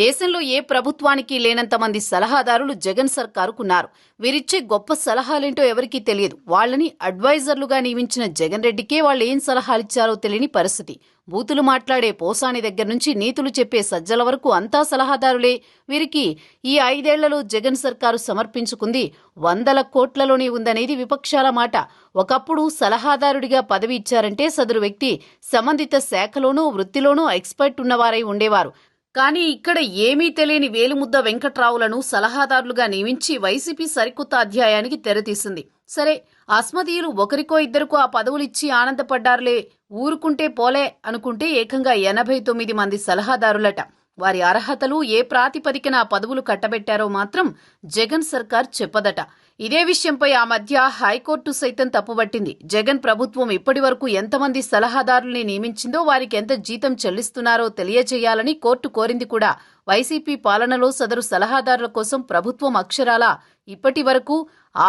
దేశంలో ఏ ప్రభుత్వానికి లేనంత మంది సలహాదారులు జగన్ సర్కారుకున్నారు. వీరిచ్చే గొప్ప సలహాలేంటో ఎవరికీ తెలియదు. వాళ్ళని అడ్వైజర్లుగా నియమించిన జగన్ రెడ్డికే వాళ్ళు ఏం సలహాలిచ్చారో తెలియని పరిస్థితి. బూతులు మాట్లాడే పోసాని దగ్గర నుంచి నీతులు చెప్పే సజ్జల వరకు అంతా సలహాదారులే. వీరికి ఈ ఐదేళ్ళలో జగన్ సర్కారు సమర్పించుకుంది వందల కోట్లలోనే ఉందనేది విపక్షాల మాట. ఒకప్పుడు సలహాదారుడిగా పదవి ఇచ్చారంటే సదరు వ్యక్తి సంబంధిత శాఖలోనూ వృత్తిలోనూ ఎక్స్పర్ట్ ఉన్నవారై ఉండేవారు. కానీ ఇక్కడ ఏమీ తెలియని వేలుముద్ద వెంకట్రావులను సలహాదారులుగా నియమించి వైసీపీ సరికొత్త అధ్యాయానికి తెరతీసింది. సరే అస్మదీయులు ఒకరికో ఇద్దరికో ఆ పదవులిచ్చి ఆనందపడ్డారులే ఊరుకుంటే పోలే అనుకుంటే ఏకంగా ఎనభై తొమ్మిది మంది సలహాదారులట. వారి అర్హతలు ఏ ప్రాతిపదికన ఆ పదవులు కట్టబెట్టారో మాత్రం జగన్ సర్కార్ చెప్పదట. ఇదే విషయంపై ఆ మధ్య హైకోర్టు సైతం తప్పుబట్టింది జగన్ ప్రభుత్వం ఇప్పటి వరకు ఎంతమంది సలహాదారుల్ని నియమించిందో వారికి ఎంత జీతం చెల్లిస్తున్నారో తెలియజేయాలని కోర్టు కోరింది కూడా. వైసీపీ పాలనలో సదరు సలహాదారుల కోసం ప్రభుత్వం అక్షరాల ఇప్పటి వరకు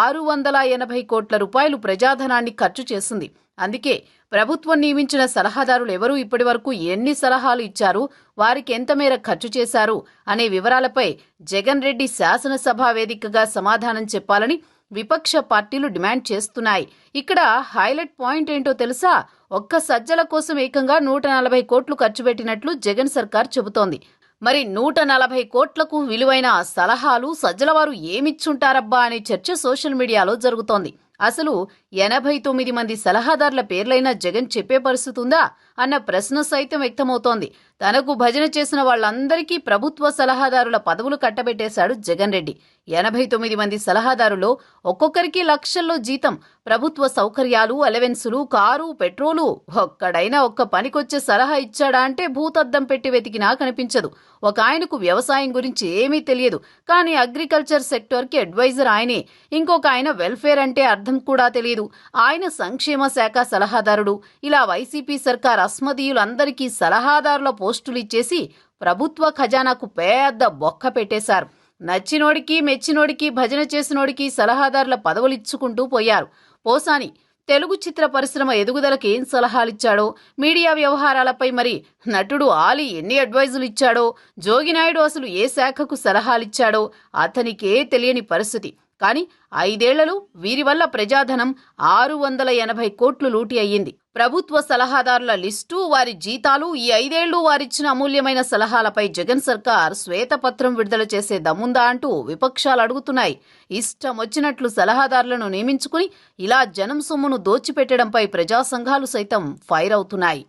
ఆరు వందల ఎనభై కోట్ల రూపాయలు ప్రజాధనాన్ని ఖర్చు చేసింది. అందుకే ప్రభుత్వం నియమించిన సలహాదారులు ఎవరూ ఇప్పటి వరకు ఎన్ని సలహాలు ఇచ్చారు వారికి ఎంత మేర ఖర్చు చేశారు అనే వివరాలపై జగన్ రెడ్డి శాసనసభ వేదికగా సమాధానం చెప్పాలని విపక్ష పార్టీలు డిమాండ్ చేస్తున్నాయి. ఇక్కడ హైలైట్ పాయింట్ ఏంటో తెలుసా? ఒక్క సజ్జల కోసం ఏకంగా నూట నలభై కోట్లు ఖర్చు పెట్టినట్లు జగన్ సర్కార్ చెబుతోంది. మరి నూట నలభై కోట్లకు విలువైన సలహాలు సజ్జలవారు ఏమిచ్చుంటారబ్బా అనే చర్చ సోషల్ మీడియాలో జరుగుతోంది. అసలు ఎనభై తొమ్మిది మంది సలహాదారుల పేర్లైనా జగన్ చెప్పే పరిస్థితి ఉందా అన్న ప్రశ్న సైతం వ్యక్తమవుతోంది. తనకు భజన చేసిన వాళ్ళందరికీ ప్రభుత్వ సలహాదారుల పదవులు కట్టబెట్టేశాడు జగన్ రెడ్డి. ఎనభై తొమ్మిది మంది సలహాదారులో ఒక్కొక్కరికి లక్షల్లో జీతం ప్రభుత్వ సౌకర్యాలు అలవెన్సులు కారు పెట్రోలు ఒక్కడైనా ఒక్క పనికొచ్చే సలహా ఇచ్చాడా అంటే భూతద్దం పెట్టి వెతికినా కనిపించదు. ఒక ఆయనకు వ్యవసాయం గురించి ఏమీ తెలియదు. కానీ అగ్రికల్చర్ సెక్టార్కి అడ్వైజర్ ఆయనే. ఇంకొక ఆయన వెల్ఫేర్ అంటే అర్థం కూడా తెలియదు. ఆయన సంక్షేమ శాఖ సలహాదారుడు. ఇలా వైసీపీ సర్కార్ అస్మదీయులందరికీ సలహాదారుల పోస్టులు ఇచ్చేసి ప్రభుత్వ ఖజానాకు పెద్ద బొక్క పెట్టేశారు. నచ్చినోడికి మెచ్చినోడికి భజన చేసినోడికి సలహాదారుల పదవులు ఇచ్చుకుంటూ పోయారు. పోసాని తెలుగు చిత్ర పరిశ్రమ ఎదుగుదలకు ఏం సలహాలిచ్చాడో మీడియా వ్యవహారాలపై మరి నటుడు ఆలీ ఎన్ని అడ్వైజులు ఇచ్చాడో జోగినాయుడు అసలు ఏ శాఖకు సలహాలిచ్చాడో అతనికే తెలియని పరిస్థితి. కానీ ఐదేళ్ళలో వీరి వల్ల ప్రజాధనం ఆరు వందల ఎనభై కోట్లు లూటి అయ్యింది. ప్రభుత్వ సలహాదారుల లిస్టు వారి జీతాలు ఈ ఐదేళ్ళు వారిచ్చిన అమూల్యమైన సలహాలపై జగన్ సర్కార్ శ్వేతపత్రం విడుదల చేసే దమ్ముందా అంటూ విపక్షాలు అడుగుతున్నాయి. ఇష్టం వచ్చినట్లు సలహాదారులను నియమించుకుని ఇలా జనం సొమ్మును దోచిపెట్టడంపై ప్రజా సంఘాలు సైతం ఫైర్ అవుతున్నాయి.